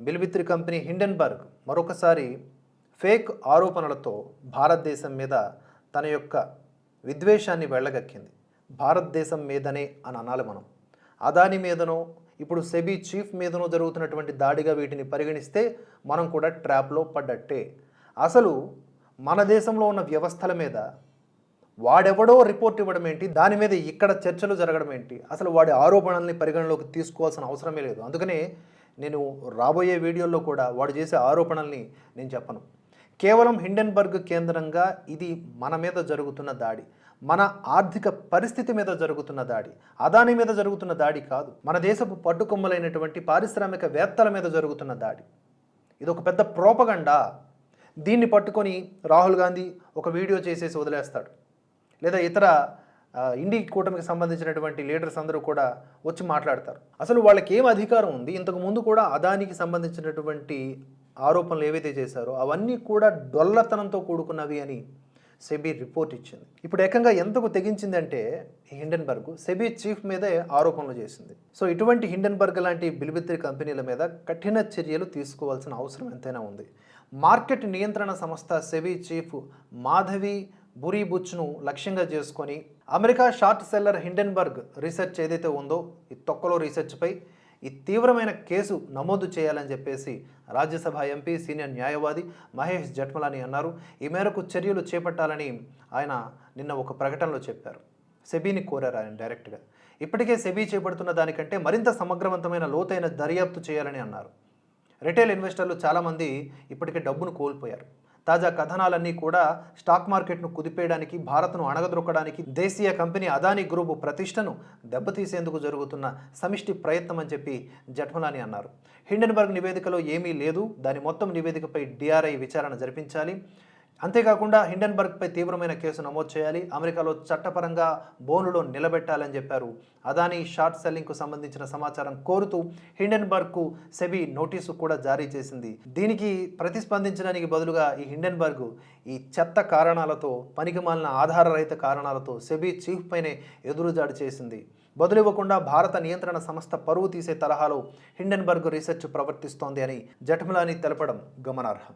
బిల్బిత్రి company Hindenburg మరొకసారి fake ఆరోపణలతో భారతదేశం మీద తన యొక్క విద్వేషాన్ని వెళ్ళగక్కింది. భారతదేశం మీదనే అని అనాలి మనం. అదాని మీదనో ఇప్పుడు సెబీ చీఫ్ మీదనో జరుగుతున్నటువంటి దాడిగా వీటిని పరిగణిస్తే మనం కూడా ట్రాప్లో పడ్డట్టే. అసలు మన దేశంలో ఉన్న వ్యవస్థల మీద వాడెవడో రిపోర్ట్ ఇవ్వడం ఏంటి? దాని మీద ఇక్కడ చర్చలు జరగడం ఏంటి? అసలు వాడి ఆరోపణల్ని పరిగణలోకి తీసుకోవాల్సిన అవసరమే లేదు. అందుకనే నేను రాబోయే వీడియోల్లో కూడా వాడు చేసే ఆరోపణల్ని నేను చెప్పను. కేవలం హిండెన్బర్గ్ కేంద్రంగా ఇది మన మీద జరుగుతున్న దాడి మన ఆర్థిక పరిస్థితి మీద జరుగుతున్న దాడి అదాని మీద జరుగుతున్న దాడి కాదు మన దేశపు పట్టుకొమ్మలైనటువంటి పారిశ్రామికవేత్తల మీద జరుగుతున్న దాడి. ఇది ఒక పెద్ద ప్రోపగండా. దీన్ని పట్టుకొని రాహుల్ గాంధీ ఒక వీడియో చేసేసి వదిలేస్తాడు. లేదా ఇతర ఇండి కూటమికి సంబంధించినటువంటి లీడర్స్ అందరూ కూడా వచ్చి మాట్లాడతారు. అసలు వాళ్ళకి ఏం అధికారం ఉంది? ఇంతకు ముందు కూడా అదానికి సంబంధించినటువంటి ఆరోపణలు ఏవైతే చేశారో అవన్నీ కూడా డొల్లతనంతో కూడుకున్నవి అని సెబీ రిపోర్ట్ ఇచ్చింది. ఇప్పుడు ఏకంగా ఎంతకు తెగించిందంటే హిండన్బర్గ్ హిండెన్బర్గ్ సెబీ చీఫ్ మీదే ఆరోపణలు చేసింది. సో ఇటువంటి హిండెన్బర్గ్ లాంటి బిలిబిత్రి కంపెనీల మీద కఠిన చర్యలు తీసుకోవాల్సిన అవసరం ఎంతైనా ఉంది. మార్కెట్ నియంత్రణ సంస్థ సెబీ చీఫ్ మాధవి బురీ బుచ్ను లక్ష్యంగా చేసుకొని America short seller Hindenburg research ఏదైతే ఉందో ఈ తొక్కలో రీసెర్చ్పై ఈ తీవ్రమైన కేసు నమోదు చేయాలని చెప్పేసి రాజ్యసభ ఎంపీ సీనియర్ న్యాయవాది మహేష్ జట్మలాని అన్నారు. ఈ మేరకు చర్యలు చేపట్టాలని ఆయన నిన్న ఒక ప్రకటనలో చెప్పారు. సెబీని కోరారు ఆయన డైరెక్ట్గా. ఇప్పటికే సెబీ చేపడుతున్న దానికంటే మరింత సమగ్రవంతమైన లోతైన దర్యాప్తు చేయాలని అన్నారు. రిటైల్ ఇన్వెస్టర్లు చాలామంది ఇప్పటికే డబ్బును కోల్పోయారు. తాజా కథనాలన్నీ కూడా స్టాక్ మార్కెట్ను కుదిపేయడానికి భారత్ను అణగదొక్కడానికి దేశీయ కంపెనీ అదానీ గ్రూపు ప్రతిష్టను దెబ్బతీసేందుకు జరుగుతున్న సమిష్టి ప్రయత్నం అని చెప్పి జఠ్మలాని అన్నారు. హిండెన్బర్గ్ నివేదికలో ఏమీ లేదు. దాని మొత్తం నివేదికపై డిఆర్ఐ విచారణ జరిపించాలి. అంతేకాకుండా హిండెన్బర్గ్పై తీవ్రమైన కేసు నమోదు చేయాలి. అమెరికాలో చట్టపరంగా బోనులో నిలబెట్టాలని చెప్పారు. అదానీ షార్ట్ సెల్లింగ్కు సంబంధించిన సమాచారం కోరుతూ హిండెన్బర్గ్కు సెబీ నోటీసు కూడా జారీ చేసింది. దీనికి ప్రతిస్పందించడానికి బదులుగా ఈ హిండెన్బర్గ్ ఈ చెత్త కారణాలతో పనికిమాలిన ఆధారరహిత కారణాలతో సెబీ చీఫ్ పైనే ఎదురుజాడు చేసింది. బదులివ్వకుండా భారత నియంత్రణ సంస్థ పరువు తీసే తరహాలో హిండెన్బర్గ్ రీసెర్చ్ ప్రవర్తిస్తోంది అని జఠమలాని తెలపడం గమనార్హం.